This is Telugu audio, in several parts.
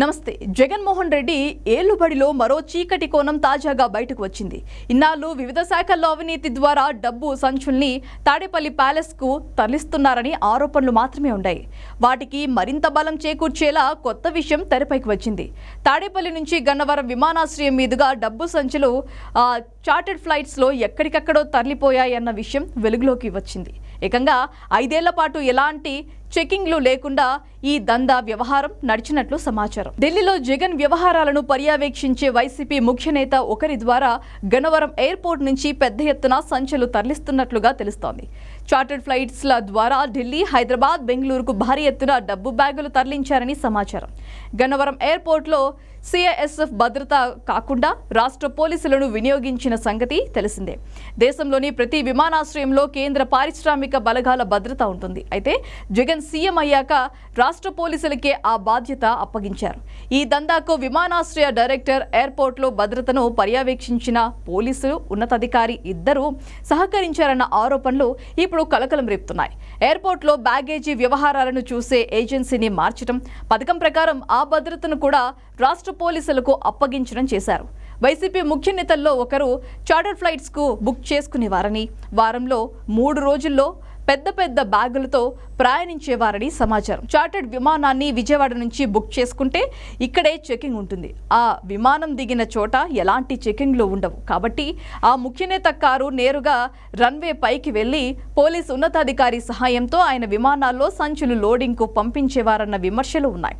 నమస్తే. జగన్మోహన్ రెడ్డి ఏలుబడిలో మరో చీకటి కోణం తాజాగా బయటకు వచ్చింది. ఇన్నాళ్ళు వివిధ శాఖల్లో అవినీతి ద్వారా డబ్బు సంచుల్ని తాడేపల్లి ప్యాలెస్కు తరలిస్తున్నారని ఆరోపణలు మాత్రమే ఉన్నాయి వాటికి మరింత బలం చేకూర్చేలా కొత్త విషయం తెరపైకి వచ్చింది. తాడేపల్లి నుంచి గన్నవరం విమానాశ్రయం మీదుగా డబ్బు సంచులు చార్టెడ్ ఫ్లైట్స్లో ఎక్కడికక్కడో తరలిపోయాయన్న విషయం వెలుగులోకి వచ్చింది. ఏకంగా ఐదేళ్ళ పాటు ఎలాంటి చెకింగ్లు లేకుండా ఈ దందా వ్యవహారం నడిచినట్లు సమాచారం. ఢిల్లీలో జగన్ వ్యవహారాలను పర్యవేక్షించే వైసీపీ ముఖ్య నేత ఒకరి ద్వారా గన్నవరం ఎయిర్పోర్ట్ నుంచి పెద్ద ఎత్తున సంచలు తరలిస్తున్నట్లుగా తెలుస్తోంది. చార్టర్డ్ ఫ్లైట్స్ల ద్వారా ఢిల్లీ హైదరాబాద్ బెంగళూరుకు భారీ ఎత్తున డబ్బు బ్యాగులు తరలించారని సమాచారం. గన్నవరం ఎయిర్పోర్ట్లో సిఐఎస్ఎఫ్ భద్రత కాకుండా రాష్ట్ర పోలీసులను వినియోగించిన సంగతి తెలిసిందే. దేశంలోని ప్రతి విమానాశ్రయంలో కేంద్ర పారిశ్రామిక బలగాల భద్రత ఉంటుంది. అయితే జగన్ సీఎం అయ్యాక రాష్ట్ర పోలీసులకే ఆ బాధ్యత అప్పగించారు. ఈ దందాకు విమానాశ్రయ డైరెక్టర్ ఎయిర్పోర్ట్లో భద్రతను పర్యవేక్షించిన పోలీసులు ఉన్నతాధికారి ఇద్దరూ సహకరించారన్న ఆరోపణలు ఇప్పుడు కలకలం రేపుతున్నాయి. ఎయిర్పోర్ట్లో బ్యాగేజీ వ్యవహారాలను చూసే ఏజెన్సీని మార్చడం పథకం ప్రకారం ఆ భద్రతను కూడా రాష్ట్ర పోలీసులకు అప్పగించడం చేశారు. వైసీపీ ముఖ్య నేతల్లో ఒకరు చార్టర్ ఫ్లైట్స్కు బుక్ చేసుకునేవారని. వారంలో మూడు రోజుల్లో పెద్ద పెద్ద బ్యాగులతో ప్రయాణించేవారని సమాచారం. చార్టర్డ్ విమానాన్ని విజయవాడ నుంచి బుక్ చేసుకుంటే ఇక్కడే చెకింగ్ ఉంటుంది. ఆ విమానం దిగిన చోట ఎలాంటి చెకింగ్లు ఉండవు. కాబట్టి ఆ ముఖ్యనేత కారు నేరుగా రన్వే పైకి వెళ్ళి పోలీస్ ఉన్నతాధికారి సహాయంతో ఆయన విమానాల్లో సంచులు లోడింగ్కు పంపించేవారన్న విమర్శలు ఉన్నాయి.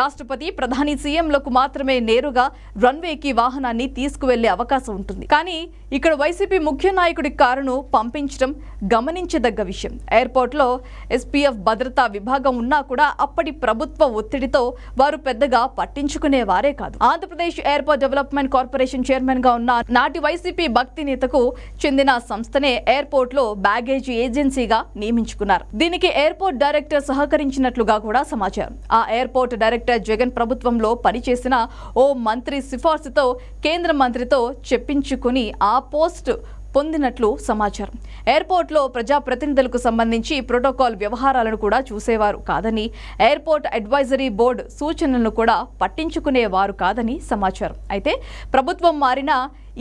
రాష్ట్రపతి ప్రధాని సీఎంలకు మాత్రమే నేరుగా రన్వేకి వాహనాన్ని తీసుకువెళ్ళే అవకాశం ఉంటుంది. కానీ ఇక్కడ వైసీపీ ముఖ్య నాయకుడి కారును పంపించడం గమనించదగ్గ విషయం. ఎయిర్పోర్ట్లో ఎస్పీఎఫ్ భద్రతా విభాగం ఉన్నా కూడా అప్పటి ప్రభుత్వ ఒత్తిడితో వారు పెద్దగా పట్టించుకునేవారే కాదు. ఆంధ్రప్రదేశ్ ఎయిర్పోర్ట్ డెవలప్మెంట్ కార్పొరేషన్ చైర్మన్గా ఉన్న నాటి వైసీపీ భక్తి నేతకు చెందిన సంస్థనే ఎయిర్పోర్ట్లో బ్యాగేజీ ఏజెన్సీగా నియమించుకున్నారు. దీనికి ఎయిర్పోర్ట్ డైరెక్టర్ సహకరించినట్లుగా కూడా సమాచారం. ఆ ఎయిర్పోర్ట్ డైరెక్టర్ జగన్ ప్రభుత్వంలో పనిచేసిన ఓ మంత్రి సిఫార్సుతో కేంద్ర మంత్రితో చెప్పించుకుని ఆ పోస్ట్ పొందినట్లు సమాచారం. ఎయిర్పోర్ట్లో ప్రజాప్రతినిధులకు సంబంధించి ప్రోటోకాల్ వ్యవహారాలను కూడా చూసేవారు కాదని ఎయిర్పోర్ట్ అడ్వైజరీ బోర్డు సూచనలను కూడా పట్టించుకునేవారు కాదని సమాచారం. అయితే ప్రభుత్వం మారినా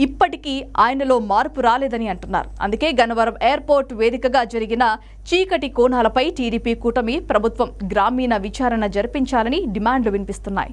ఇప్పటికీ ఆయనలో మార్పు రాలేదని అంటున్నారు. అందుకే గన్నవరం ఎయిర్పోర్ట్ వేదికగా జరిగిన చీకటి కోణాలపై టీడీపీ కూటమి ప్రభుత్వం గ్రామీణ విచారణ జరిపించాలని డిమాండ్లు వినిపిస్తున్నాయి.